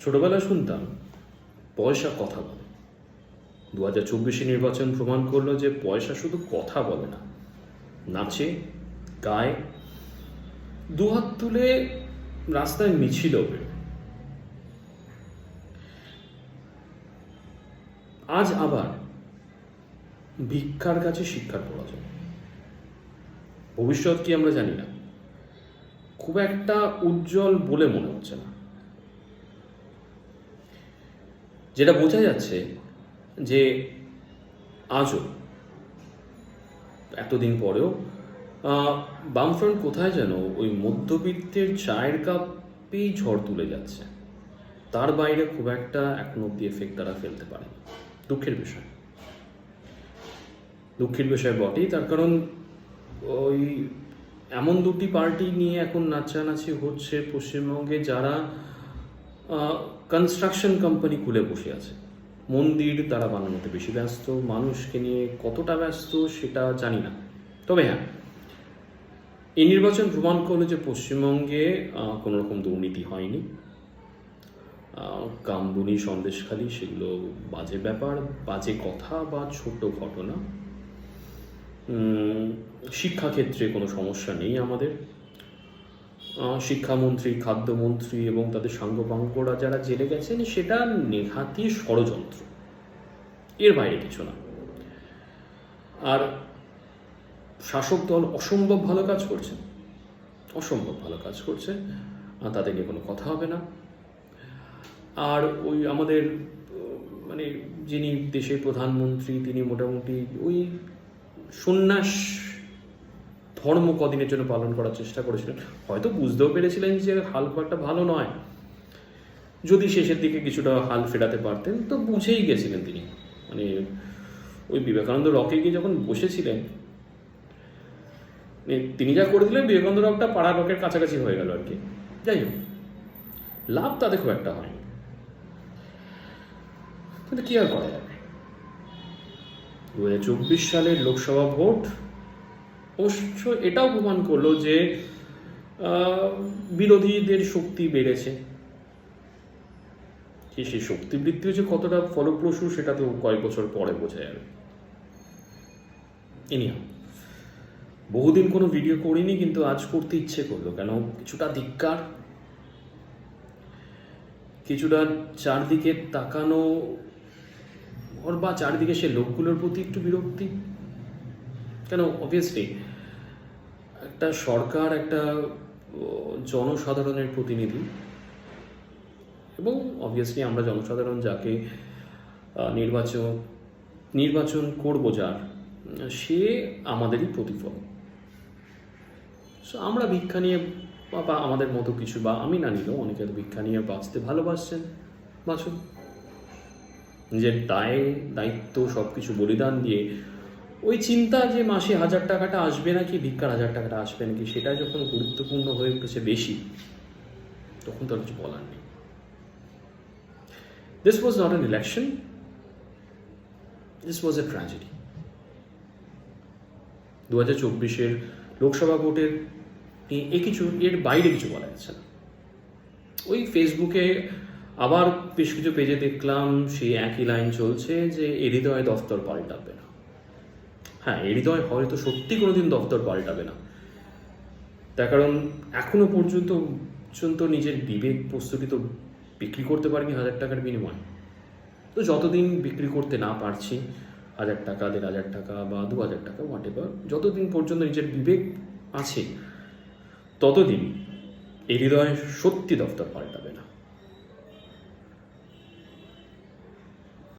ছোটবেলায় শুনতাম, পয়সা কথা বলে। দু হাজার চব্বিশে নির্বাচন প্রমাণ করল যে পয়সা শুধু কথা বলে না, নাচে, গায়, দুহাত তুলে রাস্তায় মিছিল আজ আবার ভিক্ষার কাছে শিক্ষার প্রয়োজন ভবিষ্যৎ কি আমরা জানি না। খুব একটা উজ্জ্বল বলে মনে হচ্ছে না। যেটা বোঝা যাচ্ছে যে আজও, এতদিন পরেও বামফ্রন্ট কোথায় যেন ওই মধ্যবিত্তের চায়ের কাপেই ঝড় তুলে যাচ্ছে। তার বাইরে খুব একটা এখন অব্দি এফেক্ট তারা ফেলতে পারে দুঃখের বিষয়। দুঃখের বিষয় বটেই, তার কারণ ওই এমন দুটি পার্টি নিয়ে এখন নাচানাচি হচ্ছে পশ্চিমবঙ্গে যারা কনস্ট্রাকশন কোম্পানি খুলে বসে আছে। মন্দির তারা বানানোতে বেশি ব্যস্ত, মানুষকে নিয়ে কতটা ব্যস্ত সেটা জানি না। তবে হ্যাঁ এই নির্বাচন প্রমাণ করল যে পশ্চিমবঙ্গে কোনো রকম দুর্নীতি হয়নি। কামদুনি সন্দেশখালি সেগুলো বাজে ব্যাপার, বাজে কথা বা ছোট ঘটনা। শিক্ষাক্ষেত্রে কোনো সমস্যা নেই আমাদের। শিক্ষামন্ত্রী, খাদ্যমন্ত্রী এবং তাদের সাঙ্গপাঙ্গরা যারা জেলে গেছেন, সেটা নেহাতি ষড়যন্ত্র। এর বাইরে কিছু না। আর শাসক দল অসম্ভব ভালো কাজ করছে। অসম্ভব ভালো কাজ করছে। তাদের নিয়ে কোনো কথা হবে না। আর ওই আমাদের মানে যিনি দেশের প্রধানমন্ত্রী, তিনি মোটামুটি ওই সন্ন্যাস ধর্ম কদিনের জন্য পালন করার চেষ্টা করেছিলেন। হয়তো বুঝতেও পেরেছিলেন যে হাল খুব একটা ভালো নয়। যদি শেষের দিকে কিছুটা হাল ফেরাতে পারতেন, তো বুঝেই গেছিলেন তিনি। মানে ওই বিবেকানন্দ রকে গিয়ে যখন বসেছিলেন তিনি যা করে দিলেন, বিবেকানন্দ রকটা পাড়া রকের কাছাকাছি হয়ে গেল আর কি। যাই হোক, লাভ তাতে খুব একটা হয়নি। কিন্তু কি আর করা যাবে? দু হাজার চব্বিশ সালের লোকসভা ভোট অবশ্য এটাও প্রমাণ করল যে বিরোধীদের শক্তি বেড়েছে। যে সেই শক্তি বৃদ্ধি যে কতটা ফলপ্রসূ সেটা তো কয়েক বছর পরে বোঝা যাবে। বহুদিন কোনো ভিডিও করিনি, কিন্তু আজ করতে ইচ্ছে করল। কেন? কিছুটা ধিক্কার, কিছুটা চারদিকে তাকানো বা চারিদিকে সে লোকগুলোর প্রতি একটু বিরক্তি। কেন অবভিয়াসলি একটা সরকার, একটা জনসাধারণের প্রতিনিধি এবং অবভিয়াসলি আমরা জনসাধারণ যাকে নির্বাচন নির্বাচন করব যার, সে আমাদেরই প্রতিফল। সো আমরা ভিক্ষা নিয়ে বা আমাদের মতো কিছু বা, আমি না নিলেও অনেকে ভিক্ষা নিয়ে বাঁচতে ভালোবাসছেন, বাঁচুন। নিজের দায়, দায়িত্ব সব কিছু বলিদান দিয়ে ওই চিন্তা যে মাসে হাজার টাকাটা আসবে নাকি, ভিক্ষার হাজার টাকাটা আসবে নাকি, সেটা যখন গুরুত্বপূর্ণ হয়ে উঠেছে বেশি, তখন তো আর কিছু বলার নেই। This was not an election this was a tragedy দু হাজার চব্বিশের লোকসভা ভোটের এ কিছু, এর বাইরে কিছু বলা যাচ্ছে না। ওই ফেসবুকে আবার বেশ কিছু পেজে দেখলাম, সেই একই লাইন চলছে যে এ হৃদয় দফতর পাল্টাবে না। হ্যাঁ হৃদয় হয়তো সত্যি কোনোদিন দফতর পাল্টাবে না। তার কারণ এখনও পর্যন্ত পর্যন্ত নিজের বিবেক প্রস্তুতি তো বিক্রি করতে পারিনি হাজার টাকার বিনিময়ে। তো যতদিন বিক্রি করতে না পারছি, হাজার টাকা, দেড় হাজার টাকা বা দু হাজার টাকা হোয়াট এভার যতদিন পর্যন্ত নিজের বিবেক আছে ততদিন এই হৃদয় সত্যি দফতর পাল্টাবে না।